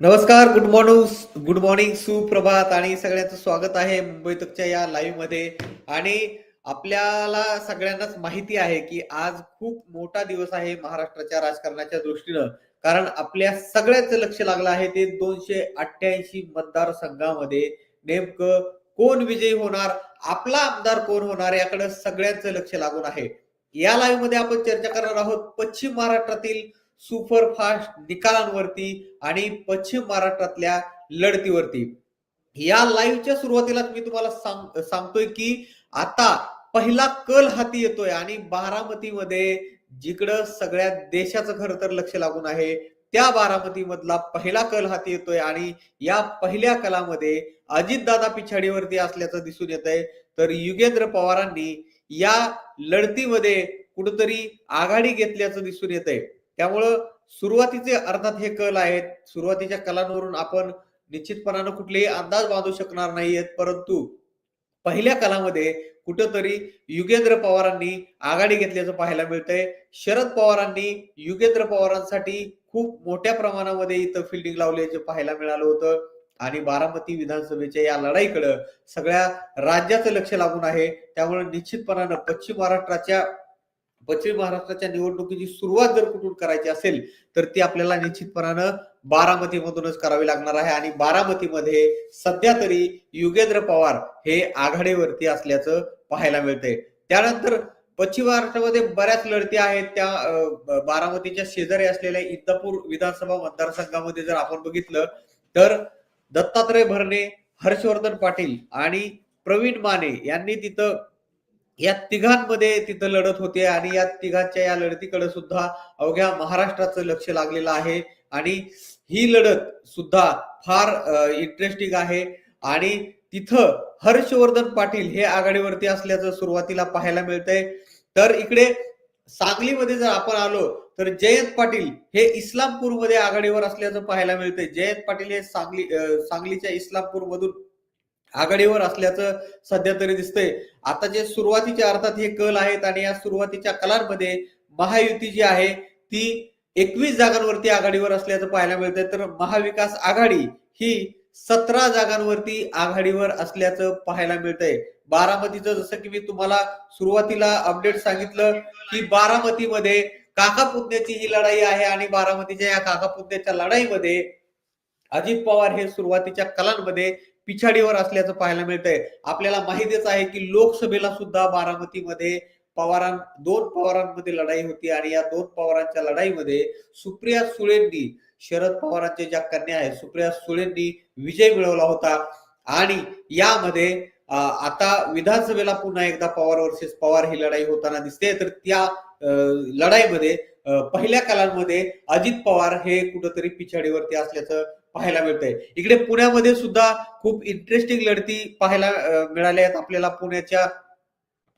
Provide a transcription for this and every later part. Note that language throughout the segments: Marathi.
नमस्कार गुड मॉर्निंग गुड मॉर्निंग सुप्रभात आणि सगळ्यांचं स्वागत आहे मुंबई तकच्या या लाईव्हमध्ये. आणि आपल्याला सगळ्यांनाच माहिती आहे की आज खूप मोठा दिवस आहे महाराष्ट्राच्या राजकारणाच्या दृष्टीनं. कारण आपल्या सगळ्याच लक्ष लागलं आहे ते दोनशे अठ्ठ्याऐंशी मतदारसंघामध्ये नेमकं कोण विजयी होणार आपला आमदार कोण होणार याकडे सगळ्यांचं लक्ष लागून आहे. या लाईव्हमध्ये आपण चर्चा करणार आहोत पश्चिम महाराष्ट्रातील सुपरफास्ट निकालांवरती आणि पश्चिम महाराष्ट्रातल्या लढतीवरती. या लाईव्हच्या सुरुवातीलाच मी तुम्हाला सांग सांगतोय की आता पहिला कल हाती येतोय आणि बारामतीमध्ये जिकडं सगळ्या देशाचं खरं तर लक्ष लागून आहे त्या बारामती मधला पहिला कल हाती येतोय आणि या पहिल्या कलामध्ये अजितदादा पिछाडीवरती असल्याचं दिसून येत आहे तर युगेंद्र पवारांनी या लढतीमध्ये कुठंतरी आघाडी घेतल्याचं दिसून येत आहे त्यामुळं सुरुवातीचे अर्थात हे कल आहेत. सुरुवातीच्या कलांवरून आपण निश्चितपणानं कुठलेही अंदाज बांधू शकणार नाहीयेत. परंतु पहिल्या कलामध्ये कुठंतरी युगेंद्र पवारांनी आघाडी घेतल्याचं पाहायला मिळतंय. शरद पवारांनी युगेंद्र पवारांसाठी खूप मोठ्या प्रमाणामध्ये इथं फिल्डिंग लावल्याचं पाहायला मिळालं होतं. आणि बारामती विधानसभेच्या या लढाईकडं सगळ्या राज्याचं लक्ष लागून आहे. त्यामुळे निश्चितपणानं पश्चिम महाराष्ट्राच्या पश्चिम महाराष्ट्राच्या निवडणुकीची सुरुवात जर कुठून करायची असेल तर ती आपल्याला निश्चितपणानं बारामतीमधूनच करावी लागणार आहे. आणि बारामतीमध्ये सध्या तरी युगेंद्र पवार हे आघाडीवरती असल्याचं पाहायला मिळतंय. त्यानंतर पश्चिम महाराष्ट्रामध्ये बऱ्याच लढती आहेत. त्या बारामतीच्या शेजारी असलेल्या इंदापूर विधानसभा मतदारसंघामध्ये जर आपण बघितलं तर दत्तात्रय भरणे हर्षवर्धन पाटील आणि प्रवीण माने यांनी तिथं या तिघांमध्ये तिथं लढत होते आणि या तिघांच्या या लढतीकडे सुद्धा अवघ्या महाराष्ट्राचं लक्ष लागलेलं आहे. आणि ही लढत सुद्धा फार इंटरेस्टिंग आहे. आणि तिथं हर्षवर्धन पाटील हे आघाडीवरती असल्याचं सुरुवातीला पाहायला मिळतंय. तर इकडे सांगलीमध्ये जर आपण आलो तर जयंत पाटील हे इस्लामपूरमध्ये आघाडीवर असल्याचं पाहायला मिळतंय. जयंत पाटील हे सांगली सांगलीच्या इस्लामपूर मधून आघाडीवर असल्याचं सध्या तरी दिसतंय. आता जे सुरुवातीच्या अर्थात हे कल आहेत आणि या सुरुवातीच्या कलांमध्ये महायुती जी आहे ती एकवीस जागांवरती आघाडीवर असल्याचं पाहायला मिळतंय. तर महाविकास आघाडी ही सतरा जागांवरती आघाडीवर असल्याचं पाहायला मिळतंय. बारामतीचं जसं की मी तुम्हाला सुरुवातीला अपडेट सांगितलं की बारामतीमध्ये काका पुतण्याची ही लढाई आहे आणि बारामतीच्या या काका पुतण्याच्या लढाईमध्ये अजित पवार हे सुरुवातीच्या कलांमध्ये पिछाडीवर असल्याचं पाहायला मिळतंय. आपल्याला माहितीच आहे की लोकसभेला सुद्धा बारामतीमध्ये पवारां दोन पवारांमध्ये लढाई होती आणि या दोन पवारांच्या लढाईमध्ये सुप्रिया सुळेंनी शरद पवारांच्या ज्या कन्या आहेत सुप्रिया सुळेंनी विजय मिळवला होता. आणि यामध्ये आता विधानसभेला पुन्हा एकदा पवार वर्सेस पवार ही लढाई होताना दिसते. तर त्या अं, लढाईमध्ये पहिल्या कालांमध्ये अजित पवार हे कुठंतरी पिछाडीवरती असल्याचं पाहायला मिळतंय. इकडे पुण्यामध्ये सुद्धा खूप इंटरेस्टिंग लढती पाहायला मिळाल्या आहेत. आपल्याला पुण्याच्या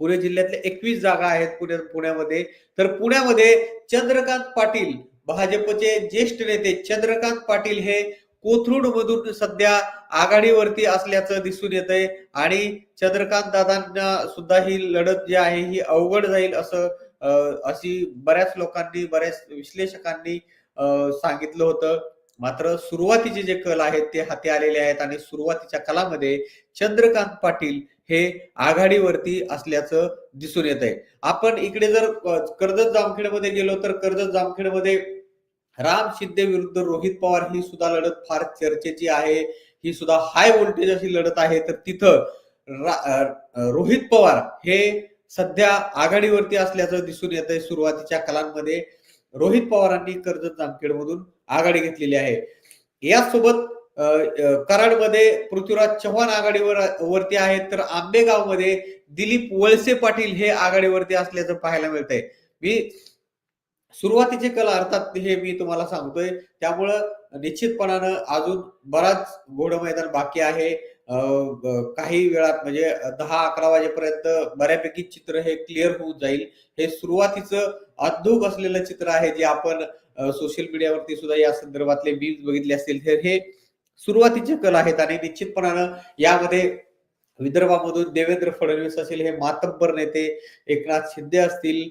पुणे जिल्ह्यातल्या एकवीस जागा आहेत पुण्या पुण्यामध्ये. तर पुण्यामध्ये चंद्रकांत पाटील भाजपचे ज्येष्ठ नेते चंद्रकांत पाटील हे कोथरूड मधून सध्या आघाडीवरती असल्याचं दिसून येत आहे आणि चंद्रकांत दादांना सुद्धा ही लढत जी आहे ही अवघड जाईल असं अशी बऱ्याच लोकांनी बऱ्याच विश्लेषकांनी सांगितलं होतं. मात्र सुरुवातीचे जे कल आहेत ते हाती आलेले आहेत आणि सुरुवातीच्या कलामध्ये चंद्रकांत पाटील हे आघाडीवरती असल्याचं दिसून येत आहे. आपण इकडे जर कर्जत जामखेडमध्ये गेलो तर कर्जत जामखेडमध्ये राम शिंदे विरुद्ध रोहित पवार ही सुद्धा लढत फार चर्चेची आहे. ही सुद्धा हाय व्होल्टेज अशी लढत आहे. तर तिथं रोहित पवार हे सध्या आघाडीवरती असल्याचं दिसून येत आहे सुरुवातीच्या कलांमध्ये. रोहित पवारांनी कर्जत जामखेडमधून आघाडी घेतलेली आहे. यासोबत कराडमध्ये पृथ्वीराज चव्हाण आघाडीवर वरती आहेत तर आंबेगावमध्ये दिलीप वळसे पाटील हे आघाडीवरती असल्याचं पाहायला मिळतंय. मी सुरुवातीचे कल अर्थात हे मी तुम्हाला सांगतोय. त्यामुळं निश्चितपणानं अजून बराच घोड मैदान बाकी आहे. अं, काही वेळात म्हणजे दहा अकरा वाजेपर्यंत बऱ्यापैकी चित्र हे क्लिअर होऊन जाईल. हे सुरुवातीचं अद्भुत असलेलं चित्र आहे जे आपण सोशल मीडियावरती सुद्धा या संदर्भातले मीम्स बघितले असतील तर हे सुरुवातीचे कल आहेत आणि निश्चितपणानं यामध्ये विदर्भामधून देवेंद्र फडणवीस असेल हे मातब्बर नेते एकनाथ शिंदे असतील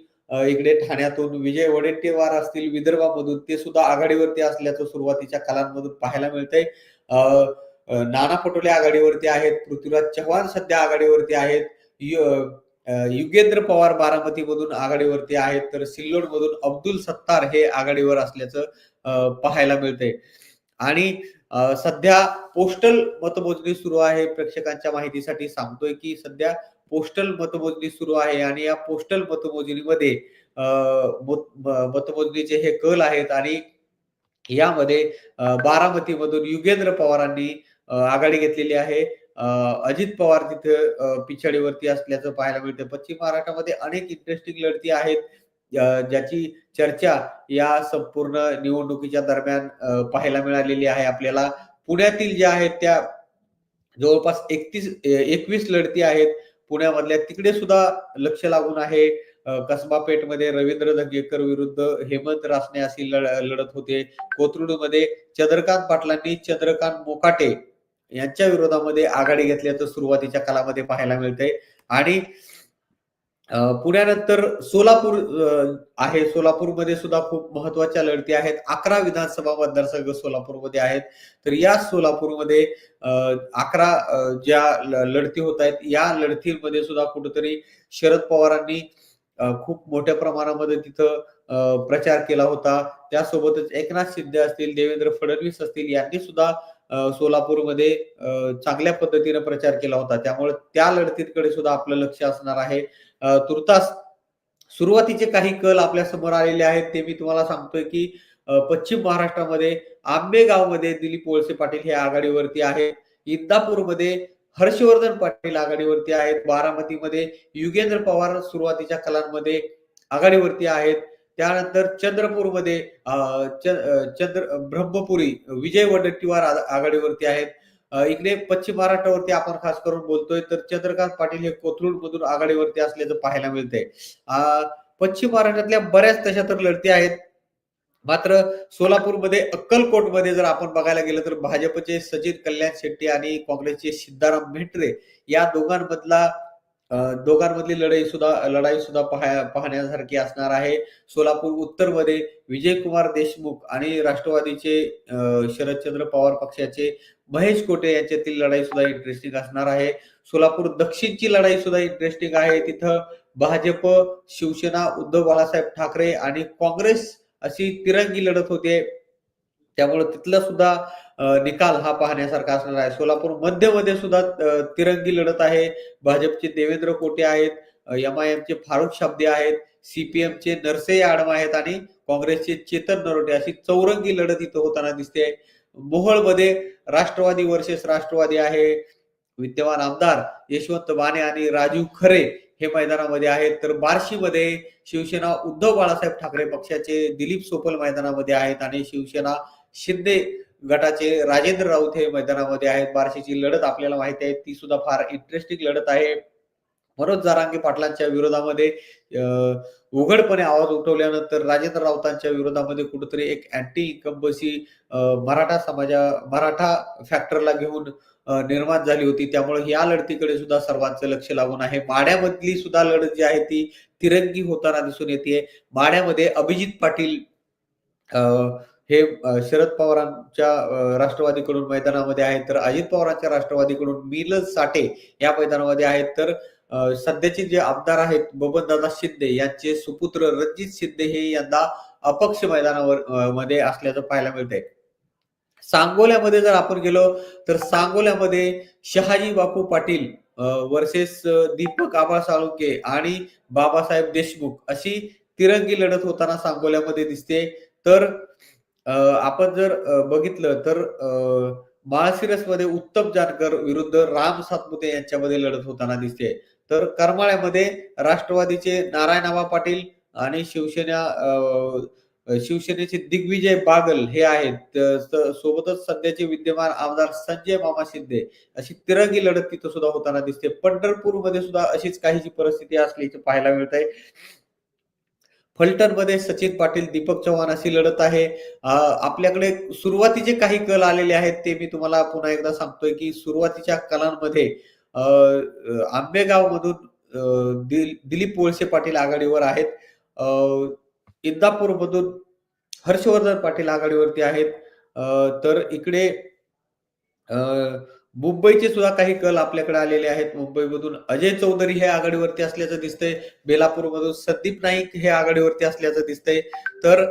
इकडे ठाण्यातून विजय वडेट्टीवार असतील विदर्भामधून ते सुद्धा आघाडीवरती असल्याचं सुरुवातीच्या कालांमधून पाहायला मिळतंय. नाना पटोले आघाडीवरती आहेत. पृथ्वीराज चव्हाण सध्या आघाडीवरती आहेत. युगेंद्र पवार बारामतीमधून आघाडीवरती आहेत. तर सिल्लोडमधून अब्दुल सत्तार हे आघाडीवर असल्याचं पाहायला मिळतंय. आणि सध्या पोस्टल मतमोजणी सुरू आहे. प्रेक्षकांच्या माहितीसाठी सांगतोय, की सध्या पोस्टल मतमोजणी सुरू आहे आणि या पोस्टल मतमोजणीमध्ये मत मतमोजणीचे हे कल आहेत आणि यामध्ये बारामतीमधून युगेंद्र पवारांनी आघाडी घेतलेली आहे. अजित पवार तिथे पिछाडीवरती असल्याचं पाहायला मिळतं. पश्चिम महाराष्ट्रामध्ये अनेक इंटरेस्टिंग लढती आहेत. ज्याची चर्चा या संपूर्ण निवडणुकीच्या दरम्यान पाहायला मिळालेली आहे आपल्याला. पुण्यातील ज्या आहेत त्या जवळपास एकतीस एकवीस लढती आहेत पुण्यामधल्या. तिकडे सुद्धा लक्ष लागून आहे. कसबा पेठमध्ये रवींद्र धंगेकर विरुद्ध हेमंत रासने अशी लढत होते. कोथरूडमध्ये चंद्रकांत पाटलांनी चंद्रकांत मोकाटे यांच्या विरोधामध्ये आघाडी घेतल्याचं सुरुवातीच्या कालामध्ये पाहायला मिळतंय आणि पुण्यानंतर सोलापूर आहे. सोलापूरमध्ये सुद्धा खूप महत्त्वाच्या लढती आहेत. 11 विधानसभा मतदारसंघ सोलापूरमध्ये आहेत. तर या सोलापूरमध्ये अकरा ज्या लढती होत आहेत, या लढतीमध्ये सुद्धा कुठेतरी शरद पवारांनी खूप मोठ्या प्रमाणामध्ये तिथं प्रचार केला होता. त्यासोबतच एकनाथ शिंदे असतील, देवेंद्र फडणवीस असतील यांनी सुद्धा सोलापूरमध्ये चांगल्या पद्धतीने प्रचार केला होता. त्यामुळे त्या लढतीकडे सुद्धा आपलं लक्ष असणार आहे. तुर्तास सुरुवातीचे काही कल आपल्यासमोर आलेले आहेत. ते मी तुम्हाला सांगतोय, की पश्चिम महाराष्ट्रामध्ये आंबेगावमध्ये दिलीप वळसे पाटील हे आघाडीवरती आहेत. इंदापूरमध्ये हर्षवर्धन पाटील आघाडीवरती आहेत. बारामतीमध्ये युगेंद्र पवार सुरुवातीच्या कलांमध्ये आघाडीवरती आहेत. त्यानंतर चंद्रपूरमध्ये अ, चंद्र ब्रह्मपुरी विजय वडट्टीवार आघाडीवरती आहेत. इकडे पश्चिम महाराष्ट्रावरती आपण खास करून बोलतोय, तर चंद्रकांत पाटील हे कोथरूडमधून आघाडीवरती असल्याचं पाहायला मिळतंय. पश्चिम महाराष्ट्रातल्या बऱ्याच तशा तर लढती आहेत. मात्र सोलापूरमध्ये अक्कलकोटमध्ये जर आपण बघायला गेलं तर भाजपचे सचिन कल्याण शेट्टी आणि काँग्रेसचे सिद्धाराम म्हेत्रे या दोघांमधला दोघांमधली लढाई सुद्धा लढाई सुद्धा पाहा पाहण्यासारखी असणार आहे. सोलापूर उत्तरमध्ये विजयकुमार देशमुख आणि राष्ट्रवादीचे शरदचंद्र पवार पक्षाचे महेश कोटे यांच्यातील लढाई सुद्धा इंटरेस्टिंग असणार आहे. सोलापूर दक्षिणची लढाई सुद्धा इंटरेस्टिंग आहे. तिथं भाजप, शिवसेना, उद्धव बाळासाहेब ठाकरे आणि काँग्रेस अशी तिरंगी लढत होते. त्यामुळे तिथला सुद्धा निकाल हा पाहण्यासारखा असणार आहे. सोलापूर मध्यमध्ये सुद्धा तिरंगी लढत आहे. भाजपचे देवेंद्र कोटे आहेत, एम-आय-एमचे फारुख शब्दे आहेत, सीपीएमचे नरसे आडम आहेत आणि काँग्रेसचे चेतन नरोटे अशी चौरंगी लढत इथं होताना दिसते. मोहोळमध्ये राष्ट्रवादी वर्सेस राष्ट्रवादी आहे. विद्यमान आमदार यशवंत माने आणि राजू खरे हे मैदानामध्ये आहेत. तर बार्शीमध्ये शिवसेना उद्धव बाळासाहेब ठाकरे पक्षाचे दिलीप सोपल मैदानामध्ये आहेत आणि शिवसेना शिंदे गटाचे राजेंद्र राऊत हे मैदानामध्ये आहेत. बार्शीची लढत आपल्याला माहिती आहे, ती सुद्धा फार इंटरेस्टिंग लढत आहे. मनोज जारांगे पाटलांच्या विरोधामध्ये उघडपणे आवाज उठवल्यानंतर राजेंद्र राऊतांच्या विरोधामध्ये कुठेतरी एक अँटी इन्कम्बन्सी मराठा समाजा मराठा फॅक्टरला घेऊन निर्माण झाली होती. त्यामुळे या लढतीकडे सुद्धा सर्वांचं लक्ष लागून आहे. माड्यामधली सुद्धा लढत जी आहे ती तिरंगी होताना दिसून येते माड्यामध्ये अभिजित पाटील हे शरद पवारांच्या राष्ट्रवादीकडून मैदानामध्ये आहेत. तर अजित पवारांच्या राष्ट्रवादीकडून मिलज साठे या मैदानामध्ये आहेत. तर सध्याचे जे आमदार आहेत बबनदादा शिंदे यांचे सुपुत्र रणजित शिंदे हे यंदा अपक्ष मैदानावर मध्ये असल्याचं पाहायला मिळतंय. सांगोल्यामध्ये जर आपण गेलो तर सांगोल्यामध्ये शहाजी बापू पाटील वर्सेस दीपक आबा साळुंके आणि बाबासाहेब देशमुख अशी तिरंगी लढत होताना सांगोल्यामध्ये दिसते. तर आपण जर बघितलं तर अ, माळशिरसमध्ये उत्तम जानकर विरुद्ध राम सातपुते यांच्यामध्ये लढत होताना दिसते. तर करमाळ्यामध्ये राष्ट्रवादीचे नारायण नारायणआबा पाटील आणि शिवसेना शिवसेनेचे दिग्विजय बागल हे आहेत. सोबतच सध्याचे विद्यमान आमदार संजय मामा शिंदे अशी तिरंगी लढत तिथं सुद्धा होताना दिसते. पंढरपूरमध्ये सुद्धा अशीच काहीशी परिस्थिती असल्याचे पाहायला मिळतंय. फलटणमध्ये सचिन पाटील, दीपक चव्हाण अशी लढत आहे. आपल्याकडे सुरुवातीचे काही कल आलेले आहेत. ते मी तुम्हाला पुन्हा एकदा सांगतोय, की सुरुवातीच्या कलांमध्ये आंबेगाव मधून आंबेगावमधून दिल दिलीप वळसे पाटील आघाडीवर आहेत. इंदापूर मधून हर्षवर्धन पाटील आघाडीवरती आहेत तर इकडे अं, मुंबईचे सुद्धा काही कल आपल्याकडे आलेले आहेत. मुंबईमधून अजय चौधरी हे आघाडीवरती असल्याचं दिसतंय. बेलापूरमधून संदीप नाईक हे आघाडीवरती असल्याचं दिसतंय. तर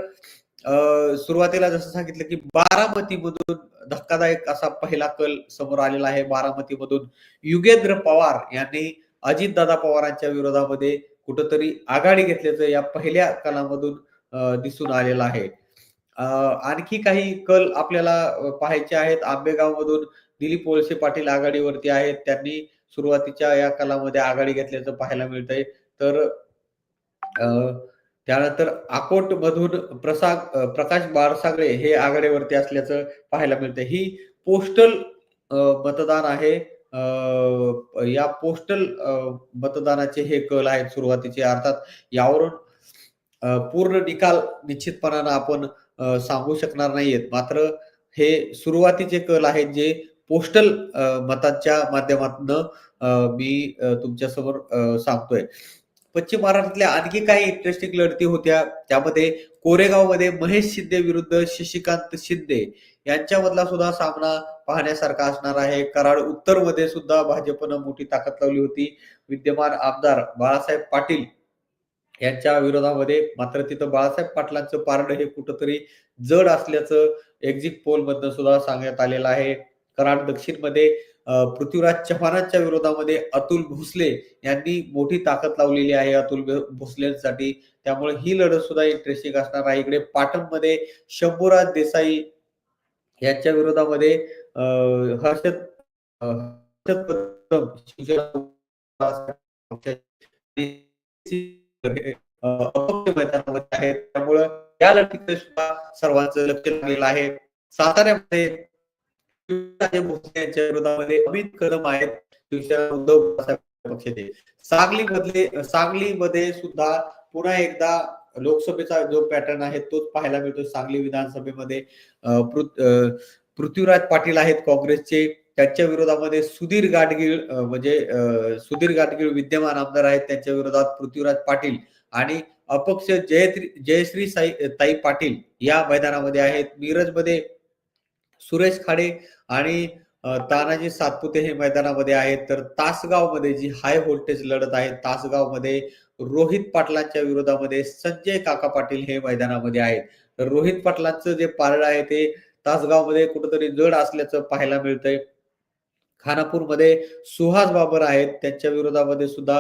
अं, सुरुवातीला जसं सांगितलं की बारामतीमधून धक्कादायक असा पहिला कल समोर आलेला आहे. बारामतीमधून युगेंद्र पवार यांनी अजितदादा पवारांच्या विरोधामध्ये कुठंतरी आघाडी घेतल्याचं या पहिल्या कलामधून दिसून आलेलं आहे. आणखी काही कल आपल्याला पाहायचे आहेत. आंबेगाव मधून दिलीप वळसे पाटील आघाडीवरती आहेत. त्यांनी सुरुवातीच्या या कलामध्ये आघाडी घेतल्याचं पाहायला मिळतंय. तर अं, त्यानंतर अकोट मधून प्रसाद प्रकाश बारसागळे हे आघाडीवरती असल्याचं पाहायला मिळतंय. ही पोस्टल मतदान आहे. या पोस्टल मतदानाचे हे कल आहेत सुरुवातीचे. अर्थात यावरून पूर्ण निकाल निश्चितपणानं आपण सांगू शकणार नाहीयेत. मात्र हे सुरुवातीचे कल आहेत जे पोस्टल मतांच्या माध्यमातून मी तुमच्यासमोर सांगतोय. पश्चिम महाराष्ट्रातल्या आणखी काही इंटरेस्टिंग लढती होत्या. त्यामध्ये कोरेगावमध्ये महेश शिंदे विरुद्ध शशिकांत शिंदे यांच्यामधला सुद्धा सामना पाहण्यासारखा असणार आहे. कराड उत्तरमध्ये सुद्धा भाजपनं मोठी ताकद लावली होती. विद्यमान आमदार बाळासाहेब पाटील यांच्या विरोधामध्ये मात्र तिथं बाळासाहेब पाटलांचं पारड हे कुठंतरी जड असल्याचं एक्झिट पोल मधनं सुद्धा सांगण्यात आलेलं आहे. कराड दक्षिणमध्ये पृथ्वीराज चव्हाणांच्या विरोधामध्ये अतुल भोसले यांनी मोठी ताकद लावलेली आहे अतुल भोसलेसाठी भोसलेंसाठी त्यामुळे ही लढत सुद्धा इंटरेस्टिंग असणार आहे इकडे पाटणमध्ये शंभूराज देसाई यांच्या विरोधामध्ये हर्षद मैदानामध्ये आहेत त्यामुळं या लढतीकडे सुद्धा सर्वांचं लक्ष लागलेलं आहे साताऱ्यामध्ये यांच्या विरोधामध्ये अमित कदम आहेत. उद्धव पक्षाचे. सांगली मधले सांगलीमध्ये सुद्धा पुन्हा एकदा लोकसभेचा जो पॅटर्न आहे तोच पाहायला मिळतो. सांगली विधानसभेमध्ये अं, पृथ्वीराज पाटील आहेत काँग्रेसचे. त्यांच्या विरोधामध्ये सुधीर गाडगीळ म्हणजे सुधीर गाडगीळ विद्यमान आमदार आहेत. त्यांच्या विरोधात पृथ्वीराज पाटील आणि अपक्ष जयत्री जयश्री साई ताई पाटील या मैदानामध्ये आहेत. मिरजमध्ये सुरेश खाडे आणि तानाजी सातपुते हे मैदानामध्ये आहेत. तर तासगावमध्ये जी हाय व्होल्टेज लढत आहे तासगावमध्ये रोहित पाटलांच्या विरोधामध्ये संजय काका पाटील हे मैदानामध्ये आहेत. तर रोहित पाटलांचं जे पारड आहे ते तासगावमध्ये जड असल्याचं पाहायला मिळतंय. खानापूरमध्ये सुहास बाबर आहेत. त्यांच्या विरोधामध्ये सुद्धा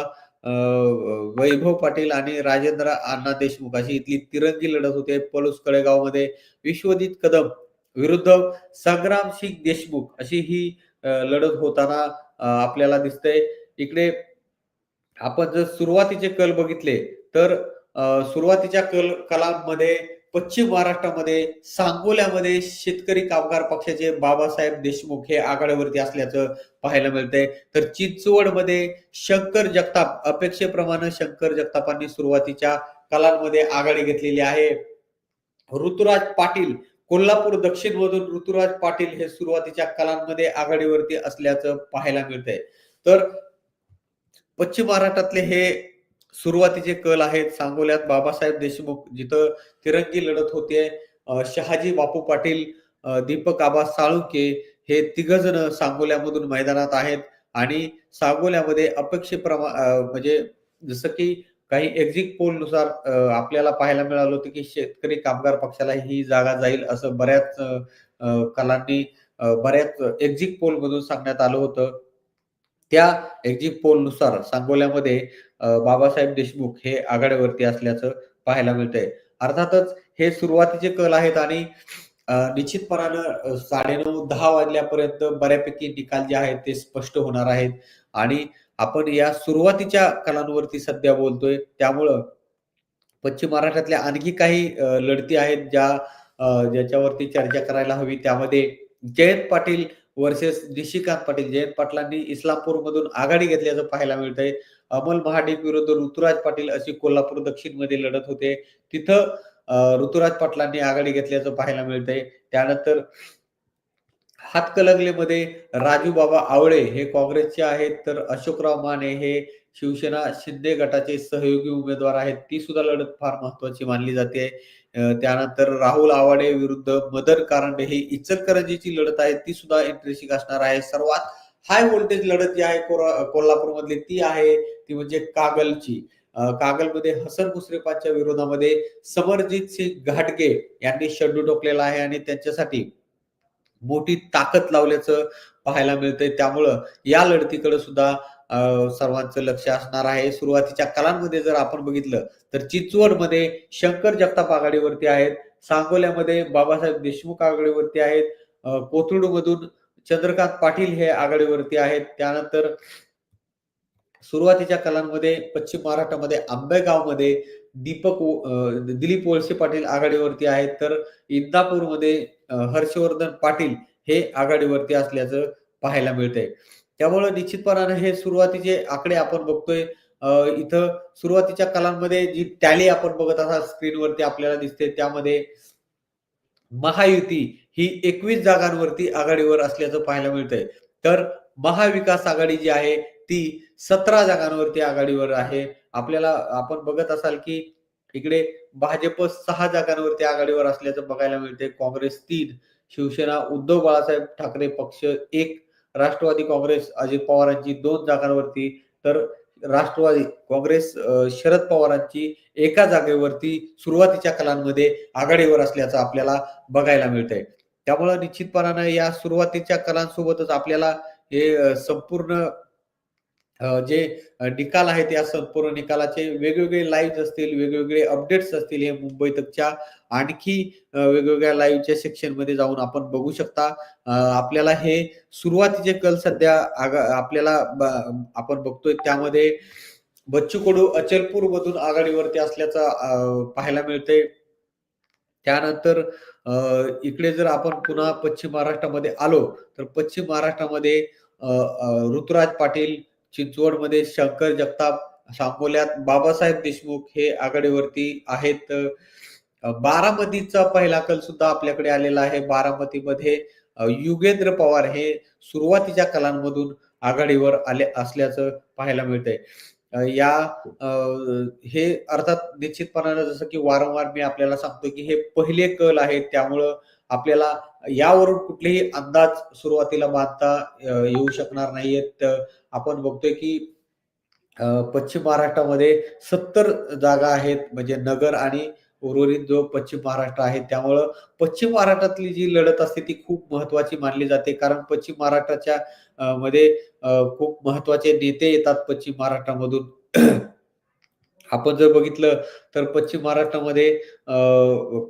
वैभव पाटील आणि राजेंद्र अण्णा देशमुख अशी इथली तिरंगी लढत होते. पलूस कडेगावमध्ये विश्वजित कदम विरुद्ध संग्राम सिंग देशमुख अशी ही लढत होताना आपल्याला दिसतंय. इकडे आपण जर सुरुवातीचे कल बघितले तर सुरुवातीच्या कल कलांमध्ये पश्चिम महाराष्ट्रामध्ये सांगोल्यामध्ये शेतकरी कामगार पक्षाचे बाबासाहेब देशमुख हे आघाडीवरती असल्याचं पाहायला मिळतंय. तर चिंचवडमध्ये शंकर जगताप अपेक्षेप्रमाणे शंकर जगतापांनी सुरुवातीच्या कलांमध्ये आघाडी घेतलेली आहे. ऋतुराज पाटील कोल्हापूर दक्षिण मधून ऋतुराज पाटील हे सुरुवातीच्या कलांमध्ये आघाडीवरती असल्याचं पाहायला मिळतंय. तर पश्चिम महाराष्ट्रातले हे सुरुवातीचे कल आहेत. सांगोल्यात बाबासाहेब देशमुख जिथं तिरंगी लढत होते. शहाजी बापू पाटील दीपक आबा साळुंके हे तिघजण सांगोल्यामधून मैदानात आहेत. आणि सांगोल्यामध्ये अपेक्षेप्रमा म्हणजे जसं की काही एक्झिट पोलनुसार आपल्याला पाहायला मिळालं होतं की शेतकरी कामगार पक्षाला ही जागा जाईल असं बऱ्याच कलांनी बऱ्याच एक्झिट पोल मधून सांगण्यात आलं होतं. त्या एक्झिट पोलनुसार सांगोल्यामध्ये बाबासाहेब देशमुख हे आघाडीवरती असल्याचं पाहायला मिळतंय. अर्थातच हे सुरुवातीचे कल आहेत आणि निश्चितपणानं साडेनऊ दहा वाजल्यापर्यंत बऱ्यापैकी निकाल जे आहेत ते स्पष्ट होणार आहेत. आणि आपण या सुरुवातीच्या कलांवरती सध्या बोलतोय त्यामुळं पश्चिम महाराष्ट्रातल्या आणखी काही लढती आहेत ज्या ज्याच्यावरती चर्चा करायला हवी त्यामध्ये जयंत पाटील वर्सेस निशिकांत पाटील. जयंत पाटलांनी इस्लामपूर मधून आघाडी घेतल्याचं पाहायला मिळतंय. अमल महाडिक विरुद्ध ऋतुराज पाटील अशी कोल्हापूर दक्षिणमध्ये लढत होते. तिथं ऋतुराज पाटलांनी आघाडी घेतल्याचं पाहायला मिळतंय. त्यानंतर हातकलंगलेमध्ये राजू बाबा आवळे हे काँग्रेसचे आहेत तर अशोकराव माने हे शिवसेना शिंदे गटाचे सहयोगी उमेदवार आहेत. ती सुद्धा लढत फार महत्वाची मानली जाते. त्यानंतर राहुल आवाडे विरुद्ध मदन कारंडे हे इचलकरंजीची लढत आहे. ती सुद्धा इंटरेस्टिंग असणार आहे. सर्वात हाय व्होल्टेज लढत जी आहे कोल्हापूर मधली ती आहे. ती म्हणजे कागलची. कागलमध्ये हसन मुश्रीफांच्या विरोधामध्ये समरजित सिंग घाटगे यांनी शड्डू ठोकलेला आहे आणि त्यांच्यासाठी मोठी ताकद लावल्याचं पाहायला मिळतंय. त्यामुळं या लढतीकडे सुद्धा सर्वांचं लक्ष असणार आहे. सुरुवातीच्या कालांमध्ये जर आपण बघितलं तर चिंचवडमध्ये शंकर जगताप आघाडीवरती आहेत. सांगोल्यामध्ये बाबासाहेब देशमुख आघाडीवरती आहेत. अ, कोथरूडमधून चंद्रकांत पाटील हे आघाडीवरती आहेत. त्यानंतर सुरुवातीच्या कलांमध्ये पश्चिम महाराष्ट्रामध्ये आंबेगावमध्ये दीपक दिलीप वळसे पाटील आघाडीवरती आहेत. तर इंदापूरमध्ये हर्षवर्धन पाटील हे आघाडीवरती असल्याचं पाहायला मिळतंय. त्यामुळे निश्चितपणाने हे सुरुवातीचे आकडे आपण बघतोय. इथं सुरुवातीच्या कालांमध्ये जी टॅली आपण बघत असाल स्क्रीनवरती आपल्याला दिसते त्यामध्ये महायुती ही एकवीस जागांवरती आघाडीवर असल्याचं पाहायला मिळतंय. तर महाविकास आघाडी जी आहे ती सतरा जागांवरती आघाडीवर आहे. आपल्याला आपण बघत असाल की इकडे भाजप सहा जागांवरती आघाडीवर असल्याचं बघायला मिळते काँग्रेस तीन शिवसेना उद्धव बाळासाहेब ठाकरे पक्ष एक राष्ट्रवादी काँग्रेस अजित पवारांची दोन जागांवरती तर राष्ट्रवादी काँग्रेस शरद पवारांची एका जागेवरती सुरुवातीच्या कलांमध्ये आघाडीवर असल्याचं आपल्याला बघायला मिळतंय. त्यामुळे निश्चितपणानं या सुरुवातीच्या कलांसोबतच आपल्याला हे संपूर्ण जे निकाल आहेत या संपूर्ण निकालाचे वेगवेगळे लाईव्ह असतील वेगवेगळे अपडेट्स असतील हे मुंबई तकच्या आणखी वेगवेगळ्या लाईव्हच्या सेक्शनमध्ये जाऊन आपण बघू शकता. आपल्याला हे सुरुवातीचे कल सध्या आगा- आपल्याला आपण बघतोय. त्यामध्ये बच्चू कडू अचलपूर मधून आघाडीवरती असल्याचं पाहायला मिळते त्यानंतर इकडे जर आपण पुन्हा पश्चिम महाराष्ट्रामध्ये आलो तर पश्चिम महाराष्ट्रामध्ये ऋतुराज पाटील चिंचवडमध्ये शंकर जगताप सांगोल्यात. बाबासाहेब देशमुख हे आघाडीवरती आहेत. बारामतीचा पहिला कल सुद्धा आपल्याकडे आलेला आहे. बारामतीमध्ये युगेंद्र पवार हे सुरुवातीच्या कलांमधून आघाडीवर आले असल्याचं पाहायला मिळतंय. या हे अर्थात निश्चितपणानं जसं की वारंवार मी आपल्याला सांगतो की हे पहिले कल आहेत. त्यामुळं आपल्याला यावरून कुठलेही अंदाज सुरुवातीला बांधता येऊ शकणार नाहीयेत. आपण बघतोय की पश्चिम महाराष्ट्रामध्ये सत्तर जागा आहेत म्हणजे नगर आणि उर्वरित जो पश्चिम महाराष्ट्र आहे त्यामुळं पश्चिम महाराष्ट्रातली जी लढत असते ती खूप महत्वाची मानली जाते. कारण पश्चिम महाराष्ट्राच्या मध्ये खूप महत्त्वाचे नेते येतात पश्चिम महाराष्ट्रामधून. आपण जर बघितलं तर पश्चिम महाराष्ट्रामध्ये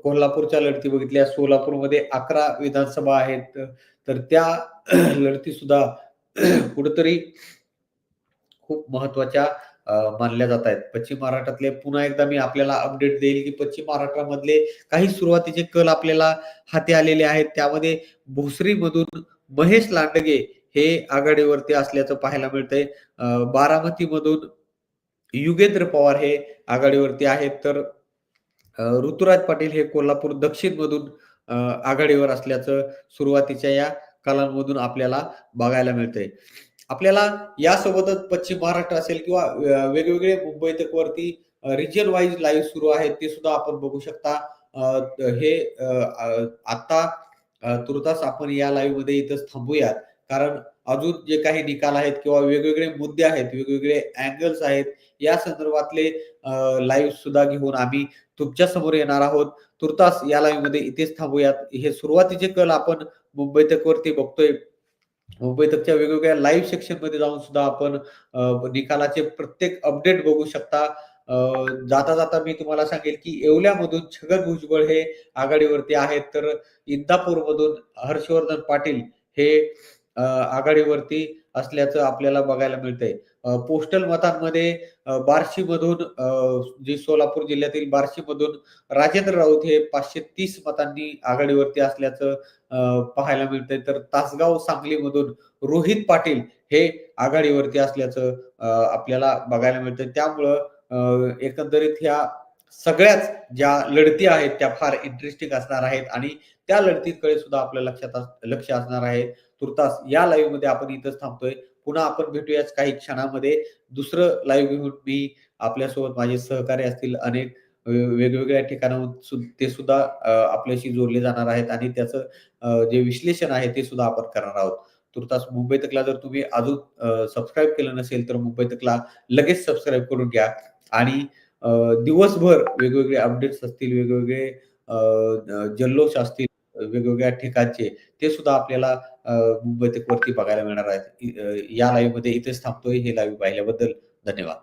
कोल्हापूरच्या लढती बघितल्या सोलापूरमध्ये अकरा विधानसभा आहेत. तर त्या लढती सुद्धा कुठेतरी खूप महत्त्वाच्या मानल्या जात आहेत. पश्चिम महाराष्ट्रातले पुन्हा एकदा मी आपल्याला अपडेट देईल की पश्चिम महाराष्ट्रामधले काही सुरुवातीचे कल आपल्याला हाती आलेले आहेत. त्यामध्ये भोसरीमधून महेश लांडगे हे आघाडीवरती असल्याचं पाहायला मिळतंय. बारामतीमधून युगेंद्र पवार हे आघाडीवरती आहेत. तर ऋतुराज पाटील हे कोल्हापूर दक्षिण मधून आघाडीवर असल्याचं सुरुवातीच्या या कालांमधून आपल्याला बघायला मिळतंय. आपल्याला यासोबतच पश्चिम महाराष्ट्र असेल किंवा वेगवेगळे मुंबई तक वरती रिजन वाईज लाईव्ह सुरू आहेत ते सुद्धा आपण बघू शकता. हे आता तुर्तास आपण या लाईव्हमध्ये इथंच थांबूयात. कारण अजून जे काही निकाल आहेत किंवा वेगवेगळे मुद्दे आहेत वेगवेगळे अँगल्स आहेत या संदर्भातले लाईव्ह सुद्धा घेऊन आम्ही तुमच्यासमोर येणार आहोत. तुर्तास या लाईव्हमध्ये इथेच थांबूयात. हे सुरुवातीचे कल आपण मुंबई तक वरती बघतोय. मुंबई तकच्या वेगवेगळ्या लाईव्ह सेक्शनमध्ये जाऊन सुद्धा आपण निकालाचे प्रत्येक अपडेट बघू शकता. जाता जाता मी तुम्हाला सांगेल की येवल्यामधून छगन भुजबळ हे आघाडीवरती आहेत. तर इंदापूरमधून हर्षवर्धन पाटील हे आघाडीवरती असल्याचं आपल्याला बघायला मिळतंय. पोस्टल मतांमध्ये बार्शी बार्शीमधून अ, जे सोलापूर जिल्ह्यातील बार्शीमधून राजेंद्र राऊत हे पाचशे तीस मतांनी आघाडीवरती असल्याचं पाहायला मिळतंय. तर तासगाव सांगलीमधून रोहित पाटील हे आघाडीवरती असल्याचं आपल्याला बघायला मिळतंय. त्यामुळं अ, एकंदरीत ह्या सगळ्याच ज्या लढती आहेत त्या फार इंटरेस्टिंग असणार आहेत. आणि त्या लढतीकडे सुद्धा आपल्या लक्षात अस- लक्ष असणार आहे. तुर्तास या लाईव्हमध्ये आपण इथंच थांबतोय. पुन्हा आपण भेटूयाच काही क्षणामध्ये. दुसरं लाईव्ह घेऊन मी आपल्यासोबत माझे सहकारी असतील अनेक वेगवेगळ्या ठिकाणाहून ते सुद्धा आपल्याशी जोडले जाणार आहेत आणि त्याचं जे विश्लेषण आहे ते सुद्धा आपण करणार आहोत. तुर्तास मुंबई तकला जर तुम्ही अजून सबस्क्राईब केलं नसेल तर मुंबई तकला लगेच सबस्क्राईब करून घ्या. आणि दिवसभर वेगवेगळे अपडेट्स असतील वेगवेगळे जल्लोष असतील वेगवेगळ्या ठिकाणचे ते सुद्धा आपल्याला मुंबईत वरती बघायला मिळणार आहेत. या लाईव्हमध्ये इथेच थांबतोय हे लाईव्ह पाहिल्याबद्दल धन्यवाद.